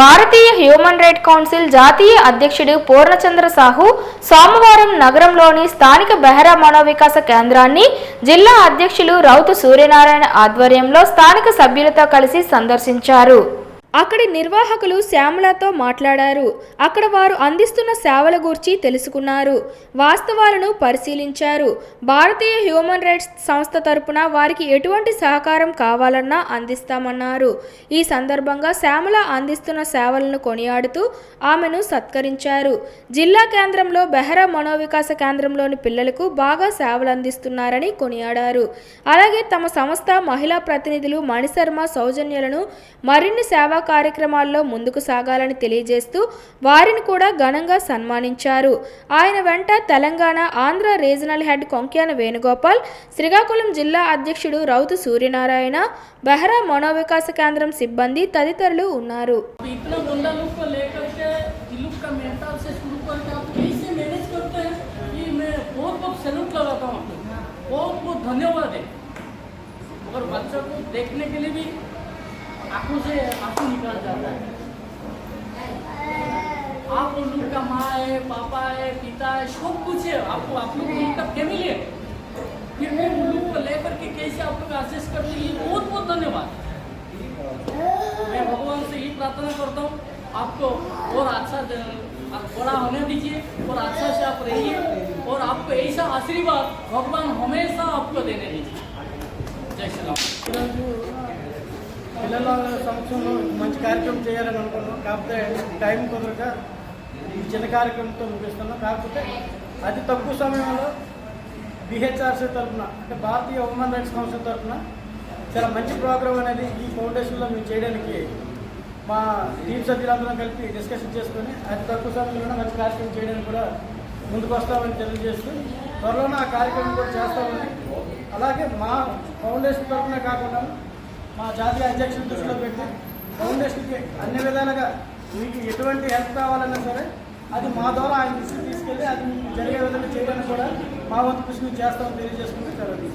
భారతీయ human right council జాతీయ అధ్యక్షుడు పూర్ణచంద్ర సాహు సోమవారం నగరంలోని స్థానిక బెహరా మనోవికాస కేంద్రాన్ని జిల్లా అధ్యక్షులు రౌతు సూర్యనారాయణ ఆధ్వర్యంలో స్థానిక సభ్యులతో కలిసి సందర్శించారు. అక్కడి నిర్వాహకులు శ్యామలతో మాట్లాడారు. అక్కడ వారు అందిస్తున్న సేవల గురించి తెలుసుకున్నారు. వాస్తవాలను పరిశీలించారు. భారతీయ హ్యూమన్ రైట్స్ సంస్థ తరపున వారికి ఎటువంటి సహకారం కావాలన్నా అందిస్తామన్నారు. ఈ సందర్భంగా శ్యామల అందిస్తున్న సేవలను కొనియాడుతూ ఆమెను సత్కరించారు. జిల్లా కేంద్రంలో బెహరా మనోవికాస కేంద్రంలోని పిల్లలకు బాగా సేవలు అందిస్తున్నారని కొనియాడారు. అలాగే తమ సంస్థ మహిళా ప్రతినిధులు మణిశర్మ సౌజన్యలను మరిన్ని సేవా కార్యక్రమాల్లో ముందుకు సాగాలని తెలియజేస్తూ వారిని కూడా ఘనంగా సన్మానించారు ఆయన వెంట తెలంగాణ ఆంధ్ర రీజనల్ హెడ్ కొంక్యాన వేణుగోపాల్ శ్రీకాకుళం జిల్లా అధ్యక్షుడు రౌతు సూర్యనారాయణ బెహరా మనోవికాస కేంద్రం సిబ్బంది తదితరులు ఉన్నారు अब इतना बंदा लोग को लेकर के ये लोग का मेंटल से शुरू करके आप कैसे मैनेज करते हैं ये मैं बहुत बहुत सैल्यूट लगाता हूँ आपको बहुत बहुत धन्यवाद है मगर बच्चों को देखने के लिए भी आँखों से आँसू निकल जाता है। आप उन लोग का माँ है, पापा है, पिता है, सब कुछ है। आपको, आप लोग उनका फैमिली है। फिर वो उन लोग को लेकर के कैसे आप लोग आशीष करते हैं बहुत बहुत धन्यवाद। मैं भगवान से यही प्रार्थना करता हूँ, आपको और अच्छा बड़ा होने दीजिए और अच्छा से आप रहिए और आपको ऐसा आशीर्वाद भगवान हमेशा आपको देने दीजिए। जय श्री राम। పిల్లల సంవత్సరంలో మంచి కార్యక్రమం చేయాలని అనుకున్నాం. కాకపోతే టైం కుదరక ఈ చిన్న కార్యక్రమంతో ముగిస్తున్నాం. కాకపోతే అతి తక్కువ సమయంలో బిహెచ్ఆర్సీ తరఫున అంటే భారతీయ హ్యూమన్ రైట్స్ కౌన్సిల్ తరఫున చాలా మంచి ప్రోగ్రామ్ అనేది ఈ ఫౌండేషన్లో మేము చేయడానికి మా టీం సభ్యులందరం కలిపి డిస్కషన్ చేసుకొని అతి తక్కువ సమయంలో మంచి కార్యక్రమం చేయడానికి కూడా ముందుకు వస్తామని తెలియజేస్తూ త్వరలోనే ఆ కార్యక్రమం కూడా చేస్తామని అలాగే మా ఫౌండేషన్ తరఫున కాకుండా మా జాతీయ అధ్యక్షుల దృష్టిలో పెట్టి ఫౌండేషన్కి అన్ని విధాలుగా మీకు ఎటువంటి హెల్ప్ కావాలన్నా సరే అది మా ద్వారా ఆయన దృష్టికి తీసుకెళ్ళి అది మీకు జరిగే విధంగా చేయడానికి కూడా మా వంతు కృషి చేస్తామని తెలియజేసుకుంటే సెలవు